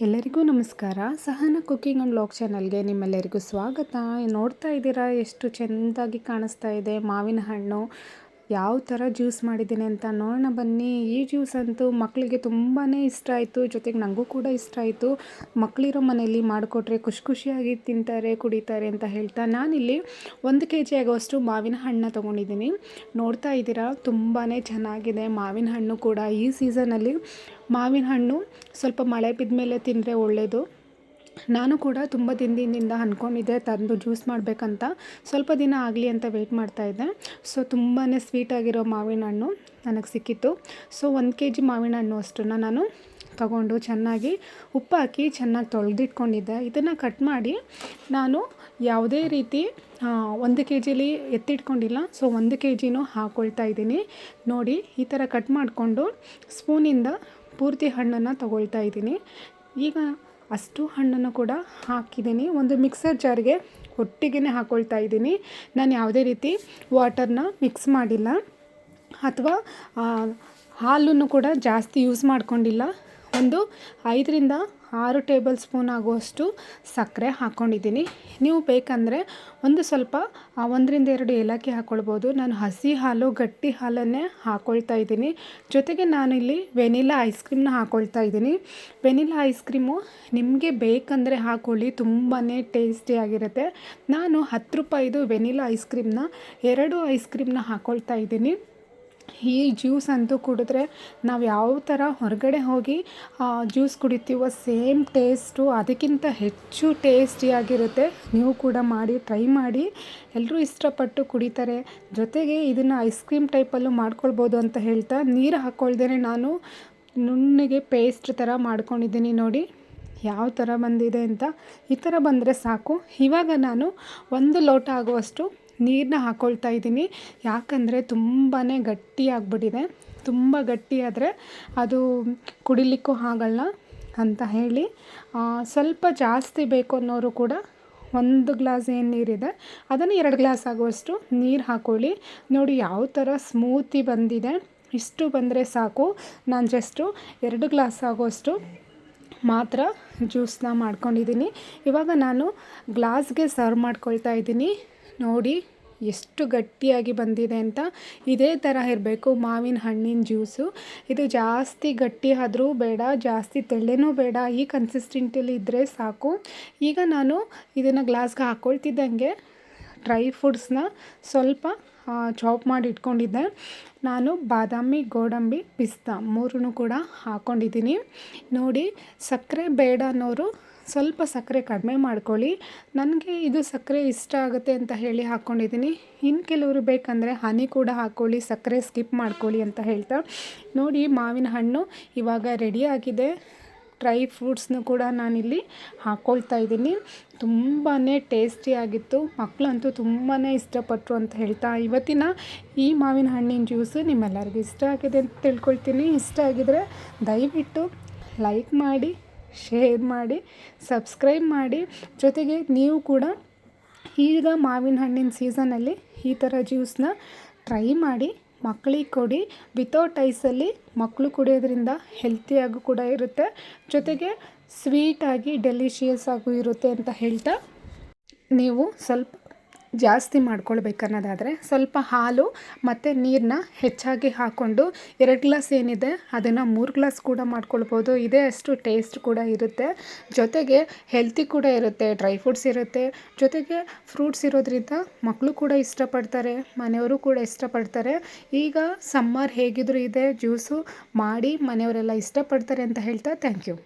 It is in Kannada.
ಎಲ್ಲರಿಗೂ ನಮಸ್ಕಾರ. ಸಹನ ಕುಕ್ಕಿಂಗ್ ಆ್ಯಂಡ್ ಲಾಗ್ ಚಾನಲ್ಗೆ ನಿಮ್ಮೆಲ್ಲರಿಗೂ ಸ್ವಾಗತ. ನೋಡ್ತಾ ಇದ್ದೀರಾ ಎಷ್ಟು ಚೆಂದಾಗಿ ಕಾಣಿಸ್ತಾ ಇದೆ ಮಾವಿನ ಹಣ್ಣು. ಯಾವ ಥರ ಜ್ಯೂಸ್ ಮಾಡಿದ್ದೀನಿ ಅಂತ ನೋಡೋಣ ಬನ್ನಿ. ಈ ಜ್ಯೂಸ್ ಅಂತೂ ಮಕ್ಕಳಿಗೆ ತುಂಬಾ ಇಷ್ಟ ಆಯಿತು. ಜೊತೆಗೆ ನನಗೂ ಕೂಡ ಇಷ್ಟ ಆಯಿತು. ಮಕ್ಕಳಿರೋ ಮನೆಯಲ್ಲಿ ಮಾಡಿಕೊಟ್ರೆ ಖುಷಿ ಖುಷಿಯಾಗಿ ತಿಂತಾರೆ, ಕುಡಿತಾರೆ ಅಂತ ಹೇಳ್ತಾ ನಾನಿಲ್ಲಿ ಒಂದು ಕೆ ಜಿ ಆಗೋಷ್ಟು ಮಾವಿನ ಹಣ್ಣನ್ನ ತೊಗೊಂಡಿದ್ದೀನಿ. ನೋಡ್ತಾ ಇದ್ದೀರಾ? ತುಂಬಾ ಚೆನ್ನಾಗಿದೆ ಮಾವಿನ ಹಣ್ಣು ಕೂಡ ಈ ಸೀಸನಲ್ಲಿ. ಮಾವಿನ ಹಣ್ಣು ಸ್ವಲ್ಪ ಮಳೆ ಬಿದ್ದ ಮೇಲೆ ತಿಂದರೆ ಒಳ್ಳೆಯದು ನಾನು ಕೂಡ ತುಂಬ ದಿನದಿಂದ ಅಂದ್ಕೊಂಡಿದ್ದೆ ತಂದು ಜ್ಯೂಸ್ ಮಾಡಬೇಕಂತ. ಸ್ವಲ್ಪ ದಿನ ಆಗಲಿ ಅಂತ ವೆಯ್ಟ್ ಮಾಡ್ತಾಯಿದ್ದೆ ಸೊ ತುಂಬಾ ಸ್ವೀಟಾಗಿರೋ ಮಾವಿನ ಹಣ್ಣು ನನಗೆ ಸಿಕ್ಕಿತ್ತು. ಸೊ ಒಂದು ಕೆ ಜಿ ಮಾವಿನ ಹಣ್ಣು ಅಷ್ಟನ್ನು ನಾನು ತಗೊಂಡು ಚೆನ್ನಾಗಿ ಉಪ್ಪು ಹಾಕಿ ಚೆನ್ನಾಗಿ ತೊಳೆದಿಟ್ಕೊಂಡಿದ್ದೆ. ಇದನ್ನು ಕಟ್ ಮಾಡಿ ನಾನು ಯಾವುದೇ ರೀತಿ ಒಂದು ಕೆ ಜಿಲಿ ಎತ್ತಿಟ್ಕೊಂಡಿಲ್ಲ. ಸೊ ಒಂದು ಕೆ ಜಿನೂ ಹಾಕ್ಕೊಳ್ತಾ ಇದ್ದೀನಿ. ನೋಡಿ, ಈ ಥರ ಕಟ್ ಮಾಡಿಕೊಂಡು ಸ್ಪೂನಿಂದ ಪೂರ್ತಿ ಹಣ್ಣನ್ನು ತಗೊಳ್ತಾ ಇದ್ದೀನಿ. ಈಗ ಅಷ್ಟು ಹಣ್ಣನ್ನು ಕೂಡ ಹಾಕಿದ್ದೀನಿ. ಒಂದು ಮಿಕ್ಸರ್ ಜಾರ್ಗೆ ಒಟ್ಟಿಗೆ ಹಾಕ್ಕೊಳ್ತಾ ಇದ್ದೀನಿ. ನಾನು ಯಾವುದೇ ರೀತಿ ವಾಟರ್ನ ಮಿಕ್ಸ್ ಮಾಡಿಲ್ಲ. ಅಥವಾ ಹಾಲನ್ನು ಕೂಡ ಜಾಸ್ತಿ ಯೂಸ್ ಮಾಡ್ಕೊಂಡಿಲ್ಲ. ಒಂದು ಐದರಿಂದ ಆರು ಟೇಬಲ್ ಸ್ಪೂನ್ ಆಗುವಷ್ಟು ಸಕ್ಕರೆ ಹಾಕ್ಕೊಂಡಿದ್ದೀನಿ ನೀವು ಬೇಕಂದರೆ ಒಂದು ಸ್ವಲ್ಪ ಒಂದರಿಂದ ಎರಡು ಏಲಕ್ಕಿ ಹಾಕ್ಕೊಳ್ಬೋದು ನಾನು ಹಸಿ ಹಾಲು, ಗಟ್ಟಿ ಹಾಲನ್ನೇ ಹಾಕ್ಕೊಳ್ತಾ ಇದ್ದೀನಿ. ಜೊತೆಗೆ ನಾನಿಲ್ಲಿ ವೆನಿಲಾ ಐಸ್ ಕ್ರೀಮ್ನ ಹಾಕ್ಕೊಳ್ತಾ ಇದ್ದೀನಿ. ವೆನಿಲಾ ಐಸ್ ಕ್ರೀಮು ನಿಮಗೆ ಬೇಕಂದರೆ ಹಾಕ್ಕೊಳ್ಳಿ ತುಂಬಾ ಟೇಸ್ಟಿಯಾಗಿರುತ್ತೆ ನಾನು ಹತ್ತು ರೂಪಾಯಿದು ವೆನಿಲಾ ಐಸ್ ಕ್ರೀಮ್ನ, ಎರಡು ಐಸ್ ಕ್ರೀಮ್ನ ಹಾಕ್ಕೊಳ್ತಾ ಇದ್ದೀನಿ. ಈ ಜ್ಯೂಸ್ ಅಂತೂ ಕುಡಿದ್ರೆ ನಾವು ಯಾವ ಥರ ಹೊರಗಡೆ ಹೋಗಿ ಜ್ಯೂಸ್ ಕುಡಿತೀವೋ ಸೇಮ್ ಟೇಸ್ಟು, ಅದಕ್ಕಿಂತ ಹೆಚ್ಚು ಟೇಸ್ಟಿಯಾಗಿರುತ್ತೆ ನೀವು ಕೂಡ ಮಾಡಿ, ಟ್ರೈ ಮಾಡಿ. ಎಲ್ಲರೂ ಇಷ್ಟಪಟ್ಟು ಕುಡಿತಾರೆ. ಜೊತೆಗೆ ಇದನ್ನು ಐಸ್ ಕ್ರೀಮ್ ಟೈಪಲ್ಲೂ ಮಾಡ್ಕೊಳ್ಬೋದು ಅಂತ ಹೇಳ್ತಾ, ನೀರು ಹಾಕ್ಕೊಳ್ದೇ ನಾನು ನುಣ್ಣಗೆ ಪೇಸ್ಟ್ ಥರ ಮಾಡ್ಕೊಂಡಿದ್ದೀನಿ ನೋಡಿ. ಯಾವ ಥರ ಬಂದಿದೆ ಅಂತ. ಈ ಥರ ಬಂದರೆ ಸಾಕು. ಇವಾಗ ನಾನು ಒಂದು ಲೋಟ ಆಗುವಷ್ಟು ನೀರನ್ನ ಹಾಕ್ಕೊಳ್ತಾ ಇದ್ದೀನಿ. ಯಾಕಂದರೆ ತುಂಬಾ ಗಟ್ಟಿ ಆಗಿಬಿಟ್ಟಿದೆ ತುಂಬ ಗಟ್ಟಿಯಾದರೆ ಅದು ಕುಡಿಲಿಕ್ಕೂ ಆಗಲ್ಲ ಅಂತ ಹೇಳಿ. ಸ್ವಲ್ಪ ಜಾಸ್ತಿ ಬೇಕು ಅನ್ನೋರು ಕೂಡ ಒಂದು ಗ್ಲಾಸ್ ಏನು ನೀರಿದೆ, ಅದನ್ನು ಎರಡು ಗ್ಲಾಸ್ ಆಗುವಷ್ಟು ನೀರು ಹಾಕ್ಕೊಳ್ಳಿ ನೋಡಿ ಯಾವ ಥರ ಸ್ಮೂತಿ ಬಂದಿದೆ. ಇಷ್ಟು ಬಂದರೆ ಸಾಕು. ನಾನು ಜಸ್ಟು ಎರಡು ಗ್ಲಾಸ್ ಆಗುವಷ್ಟು ಮಾತ್ರ ಜ್ಯೂಸನ್ನ ಮಾಡ್ಕೊಂಡಿದ್ದೀನಿ. ಇವಾಗ ನಾನು ಗ್ಲಾಸ್ಗೆ ಸರ್ವ್ ಮಾಡ್ಕೊಳ್ತಾ ಇದ್ದೀನಿ. ನೋಡಿ ಎಷ್ಟು ಗಟ್ಟಿಯಾಗಿ ಬಂದಿದೆ ಅಂತ ಇದೇ ಥರ ಇರಬೇಕು. ಮಾವಿನ ಹಣ್ಣಿನ ಜ್ಯೂಸು. ಇದು ಜಾಸ್ತಿ ಗಟ್ಟಿ ಆದರೂ ಬೇಡ, ಜಾಸ್ತಿ ತೆಳ್ಳೆನೂ ಬೇಡ. ಈ ಕನ್ಸಿಸ್ಟೆಂಟಲ್ಲಿ ಇದ್ದರೆ ಸಾಕು. ಈಗ ನಾನು ಇದನ್ನು ಗ್ಲಾಸ್ಗೆ ಹಾಕ್ಕೊಳ್ತಿದ್ದಂಗೆ ಡ್ರೈ ಫ್ರೂಟ್ಸ್ನ ಸ್ವಲ್ಪ ಚಾಪ್ ಮಾಡಿ ಇಟ್ಕೊಂಡಿದ್ದೆ. ನಾನು ಬಾದಾಮಿ, ಗೋಡಂಬಿ, ಪಿಸ್ತಾ ಮೂರನ್ನು ಕೂಡ ಹಾಕ್ಕೊಂಡಿದ್ದೀನಿ ನೋಡಿ, ಸಕ್ಕರೆ ಬೇಡ ಅನ್ನೋರು ಸ್ವಲ್ಪ ಸಕ್ಕರೆ ಕಡಿಮೆ ಮಾಡ್ಕೊಳ್ಳಿ. ನನಗೆ ಇದು ಸಕ್ಕರೆ ಇಷ್ಟ ಆಗುತ್ತೆ ಅಂತ ಹೇಳಿ ಹಾಕ್ಕೊಂಡಿದ್ದೀನಿ. ಇನ್ನು ಕೆಲವರು ಬೇಕಂದರೆ ಹನಿ ಕೂಡ ಹಾಕ್ಕೊಳ್ಳಿ, ಸಕ್ಕರೆ ಸ್ಕಿಪ್ ಮಾಡ್ಕೊಳ್ಳಿ ಅಂತ ಹೇಳ್ತಾ. ನೋಡಿ, ಮಾವಿನ ಹಣ್ಣು ಇವಾಗ ರೆಡಿಯಾಗಿದೆ ಡ್ರೈ ಫ್ರೂಟ್ಸ್ನು ಕೂಡ ನಾನಿಲ್ಲಿ ಹಾಕ್ಕೊಳ್ತಾ ಇದ್ದೀನಿ. ತುಂಬಾ ಟೇಸ್ಟಿಯಾಗಿತ್ತು ಮಕ್ಕಳಂತೂ ತುಂಬಾ ಇಷ್ಟಪಟ್ಟರು ಅಂತ ಹೇಳ್ತಾ. ಇವತ್ತಿನ ಈ ಮಾವಿನ ಹಣ್ಣಿನ ಜ್ಯೂಸು ನಿಮ್ಮೆಲ್ಲರಿಗೂ ಇಷ್ಟ ಆಗಿದೆ ಅಂತ ತಿಳ್ಕೊಳ್ತೀನಿ. ಇಷ್ಟ ಆಗಿದರೆ ದಯವಿಟ್ಟು ಲೈಕ್ ಮಾಡಿ ಶೇರ್ ಮಾಡಿ ಸಬ್ಸ್ಕ್ರೈಬ್ ಮಾಡಿ. ಜೊತೆಗೆ ನೀವು ಕೂಡ ಈಗ ಮಾವಿನ ಹಣ್ಣಿನ ಸೀಸನಲ್ಲಿ ಈ ಥರ ಜ್ಯೂಸನ್ನ ಟ್ರೈ ಮಾಡಿ ಮಕ್ಕಳಿಗೆ ಕೊಡಿ. ವಿತೌಟ್ ಐಸಲ್ಲಿ ಮಕ್ಕಳು ಕುಡಿಯೋದ್ರಿಂದ ಹೆಲ್ತಿಯಾಗೂ ಕೂಡ ಇರುತ್ತೆ. ಜೊತೆಗೆ ಸ್ವೀಟಾಗಿ ಡೆಲಿಷಿಯಸ್ ಆಗೂ ಇರುತ್ತೆ ಅಂತ ಹೇಳ್ತಾ, ನೀವು ಸ್ವಲ್ಪ ಜಾಸ್ತಿ ಮಾಡ್ಕೊಳ್ಬೇಕನ್ನೋದಾದರೆ ಸ್ವಲ್ಪ ಹಾಲು ಮತ್ತು ನೀರನ್ನ ಹೆಚ್ಚಾಗಿ ಹಾಕ್ಕೊಂಡು ಎರಡು ಗ್ಲಾಸ್ ಏನಿದೆ ಅದನ್ನು ಮೂರು ಗ್ಲಾಸ್ ಕೂಡ ಮಾಡ್ಕೊಳ್ಬೋದು. ಇದೇ ಅಷ್ಟು ಟೇಸ್ಟ್ ಕೂಡ ಇರುತ್ತೆ. ಜೊತೆಗೆ ಹೆಲ್ತಿ ಕೂಡ ಇರುತ್ತೆ ಡ್ರೈ ಫ್ರೂಟ್ಸ್ ಇರುತ್ತೆ. ಜೊತೆಗೆ ಫ್ರೂಟ್ಸ್ ಇರೋದ್ರಿಂದ ಮಕ್ಕಳು ಕೂಡ ಇಷ್ಟಪಡ್ತಾರೆ, ಮನೆಯವರು ಕೂಡ ಇಷ್ಟಪಡ್ತಾರೆ. ಈಗ ಸಮ್ಮರ್ ಹೇಗಿದ್ರು ಇದೆ ಜ್ಯೂಸು ಮಾಡಿ ಮನೆಯವರೆಲ್ಲ ಇಷ್ಟಪಡ್ತಾರೆ ಅಂತ ಹೇಳ್ತಾ ಥ್ಯಾಂಕ್ ಯು